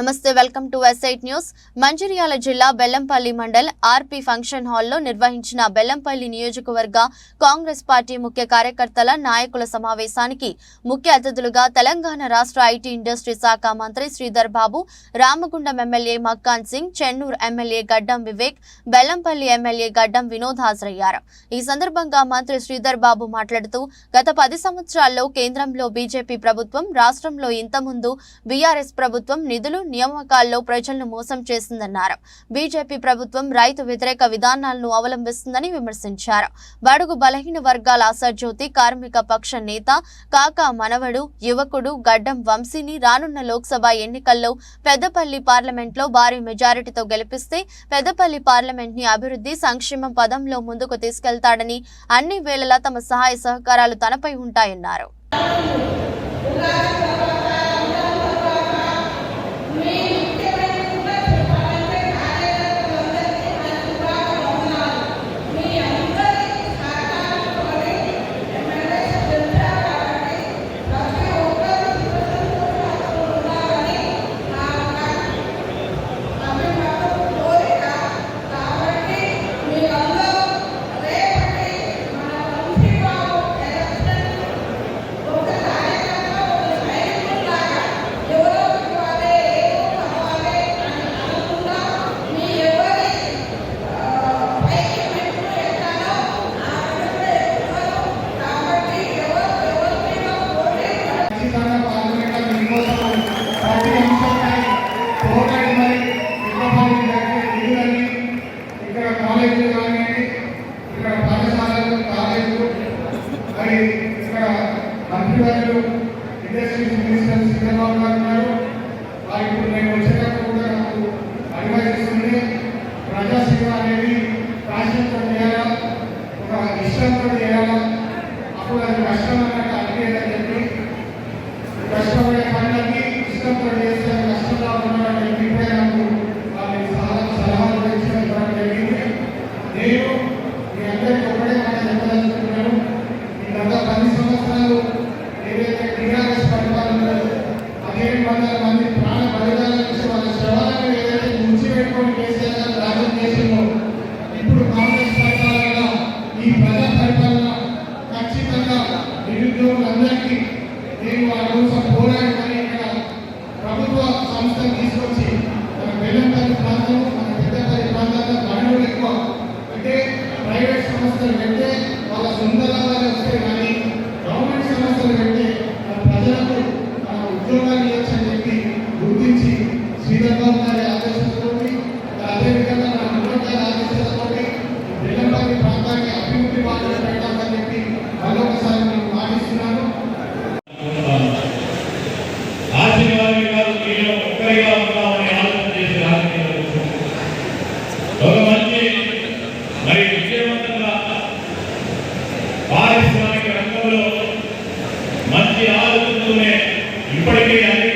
నమస్తే welcome to ఎస్ఐట్ news Mancherial జిల్లా బెల్లంపల్లి మండల్ ఆర్పి ఫంక్షన్ హాల్లో నిర్వహించిన బెల్లంపల్లి నియోజకవర్గ కాంగ్రెస్ పార్టీ ముఖ్య కార్యకర్తల నాయకుల సమావేశానికి ముఖ్య అతిథులుగా తెలంగాణ రాష్ట్ర ఐటీ ఇండస్ట్రీ శాఖ మంత్రి Sridhar Babu Ramagundam MLA Makkan Singh Chennur MLA Gaddam Vivek Bellampalli MLA గడ్డం వినోద్ హాజరయ్యారు. ఈ సందర్భంగా మంత్రి శ్రీధర్ బాబు మాట్లాడుతూ గత పది సంవత్సరాల్లో కేంద్రంలో బీజేపీ ప్రభుత్వం రాష్ట్రంలో ఇంతకుముందు బీఆర్ఎస్ ప్రభుత్వం నిధులు నియామకాల్లో ప్రజలను మోసం చేసిందన్నారు. బీజేపీ ప్రభుత్వం రైతు వ్యతిరేక విధానాలను అవలంబిస్తుందని విమర్శించారు. బడుగు బలహీన వర్గాల ఆశాజ్యోతి కార్మిక పక్ష నేత కాకా మనవడు యువకుడు గడ్డం వంశీని రానున్న లోక్సభ ఎన్నికల్లో పెద్దపల్లి పార్లమెంట్లో భారీ మెజారిటీతో గెలిపిస్తే పెద్దపల్లి పార్లమెంట్ని అభివృద్ధి సంక్షేమ పదంలో ముందుకు తీసుకెళ్తాడని అన్ని వేళలా తమ సహాయ సహకారాలు తనపై ఉంటాయన్నారు. Thank you. వందల మంది ప్రాణ బలిదానం చేసి వాళ్ళ శవాలను ఏదైతే ముంచి కేసీఆర్ గారు రాజ్యం చేసిందో ఇప్పుడు కాంగ్రెస్ పరిపాలన ఈ ప్రజా పరిపాలన ఖచ్చితంగా నిరుద్యోగులందరికీ నేను వాళ్ళ కోసం ఉద్యోగాలు ఇవ్వచ్చని చెప్పి గుర్తించి శ్రీధర్ బాబు గారి ఆదేశాలతో అదేవిధంగా నా ముఖ్య గారి ఆదేశాలతో ప్రాంతానికి అభివృద్ధి బాధ్యత పెట్టాలని చెప్పి మరొకసారి నేను ఒక మంచి మరి alegría.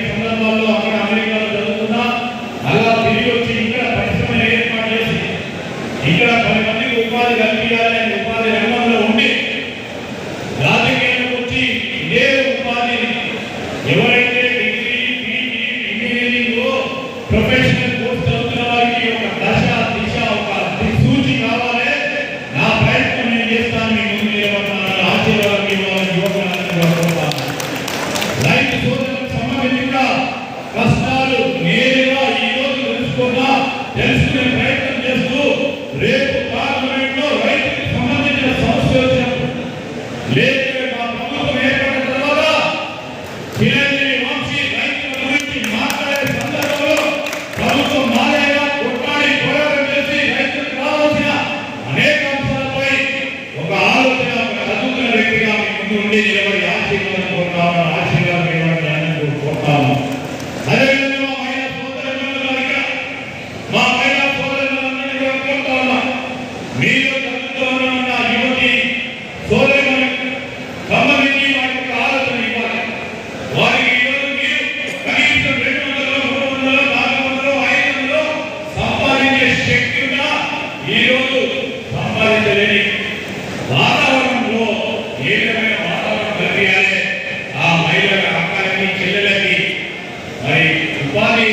ఈరోజు సంపాదించలేని వాతావరణంలో ఏ విధమైన వాతావరణం కలిగాలి ఆ మహిళల అక్కలకి చెల్లెలకి. మరి ఉపాధి